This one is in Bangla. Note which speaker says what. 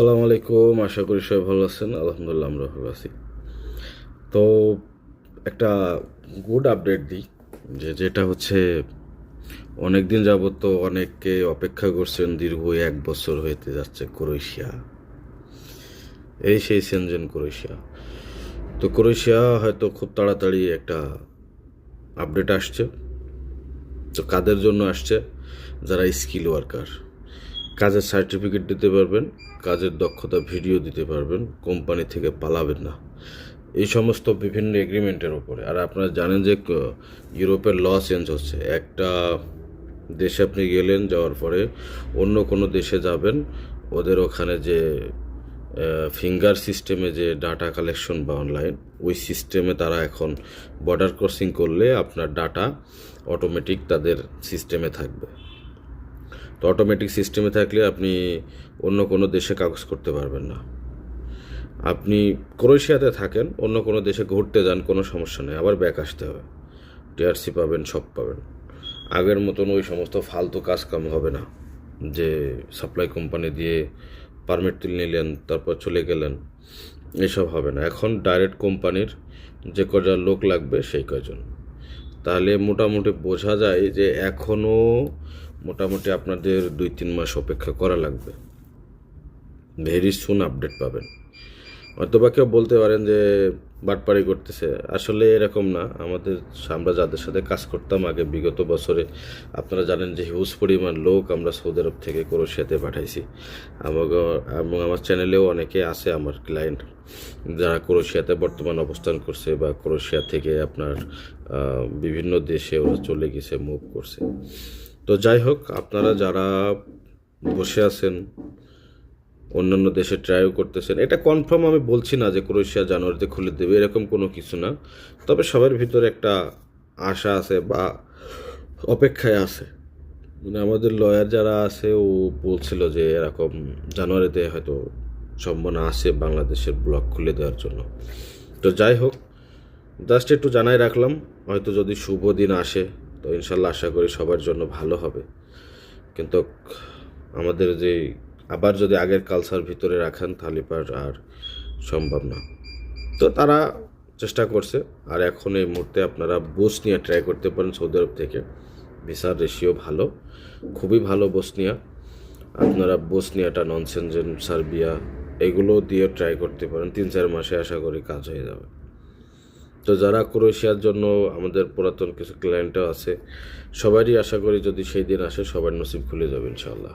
Speaker 1: সালাম আলাইকুম, আশা করি সবাই ভালো আছেন। আলহামদুলিল্লাহ আমরা ভালো আছি। তো একটা গুড আপডেট দিই, যে যেটা হচ্ছে অনেক দিন যাবত তো অনেকে অপেক্ষা করছেন দীর্ঘ এক বছর হইতে যাচ্ছে ক্রোয়েশিয়া। এই সেই সেনজেন ক্রোয়েশিয়া। তো ক্রোয়েশিয়া হয়তো খুব তাড়াতাড়ি একটা আপডেট আসছে। তো কাদের জন্য আসছে? যারা স্কিল ওয়ার্কার কাজের সার্টিফিকেট দিতে পারবেন, কাজের দক্ষতা ভিডিও দিতে পারবেন কোম্পানি থেকে পালাবেন না। এই সমস্ত বিভিন্ন এগ্রিমেন্টের ওপরে আর আপনারা জানেন যে ইউরোপের ল চেঞ্জ হচ্ছে। একটা দেশে আপনি গেলেন, যাওয়ার পরে অন্য কোনো দেশে যাবেন, ওদের ওখানে যে ফিঙ্গার সিস্টেমে যে ডাটা কালেকশন বা অনলাইন ওই সিস্টেমে তারা এখন বর্ডার ক্রসিং করলে আপনার ডাটা অটোমেটিক তাদের সিস্টেমে থাকবে। তো অটোমেটিক সিস্টেমে থাকলে আপনি অন্য কোনো দেশে কাগজ করতে পারবেন না। আপনি ক্রোয়েশিয়াতে থাকেন, অন্য কোনো দেশে ঘুরতে যান, কোনো সমস্যা নেই, আবার ব্যাক আসতে হবে। টিআরসি পাবেন, সব পাবেন। আগের মতন ওই সমস্ত ফালতু কাজ কাম হবে না, যে সাপ্লাই কোম্পানি দিয়ে পারমিট তুলে নিলেন, তারপর চলে গেলেন, এসব হবে না। এখন ডাইরেক্ট কোম্পানির যে কটা লোক লাগবে, সেই কয়জন। তাহলে মোটামুটি বোঝা যায় যে এখনও মোটামুটি আপনাদের দুই, তিন মাস অপেক্ষা করা লাগবে। ভেরি সুন আপডেট পাবেন। অথবা কেউ বলতে পারেন যে বাটপাড়ি করতেছে। আসলে এরকম না। আমাদের, আমরা যাদের সাথে কাজ করতাম আগে, বিগত বছরে, আপনারা জানেন যে হিউজ পরিমাণ লোক আমরা সৌদি আরব থেকে ক্রোশিয়াতে পাঠাইছি। এবং আমার চ্যানেলেও অনেকে আছে আমার ক্লায়েন্ট যারা ক্রোশিয়াতে বর্তমান অবস্থান করছে বা ক্রোশিয়া থেকে আপনার বিভিন্ন দেশে ওরা চলে গেছে মুভ করছে। তো যাই হোক, আপনারা যারা বসে আছেন অন্যান্য দেশে ট্রাইও করতেছেন। এটা কনফার্ম আমি বলছি না যে ক্রোয়েশিয়া জানুয়ারিতে খুলে দেবে, এরকম কোনো কিছু না। তবে সবার ভিতরে একটা আশা আছে বা অপেক্ষায় আছে। মানে আমাদের লয়ার যারা আছে, ও বলছিল যে এরকম জানুয়ারিতে হয়তো সম্ভাবনা আছে বাংলাদেশের ব্লক খুলে দেওয়ার জন্য। তো যাই হোক জাস্ট একটু জানাই রাখলাম। হয়তো যদি শুভ দিন আসে, তো ইনশাল্লাহ আশা করি সবার জন্য ভালো হবে। কিন্তু আমাদের যে আবার যদি আগের কালচার ভিতরে রাখেন, তাহলে আর সম্ভব না। তো তারা চেষ্টা করছে, আর এখন এই মুহূর্তে আপনারা বসনিয়া ট্রাই করতে পারেন সৌদি আরব থেকে। ভিসার রেশিও ভালো, খুবই ভালো বসনিয়া আপনারা বসনিয়াটা ননসেনজেন সার্বিয়া এগুলো দিয়ে ট্রাই করতে পারেন। তিন চার মাসে আশা করি কাজ হয়ে যাবে। তো যারা ক্রোয়েশিয়ার জন্য আমাদের পুরাতন কিছু ক্লায়েন্টও আছে, সবারই আশা করি যদি সেই দিন আসে, সবার নসিব খুলে যাবে ইনশাল্লাহ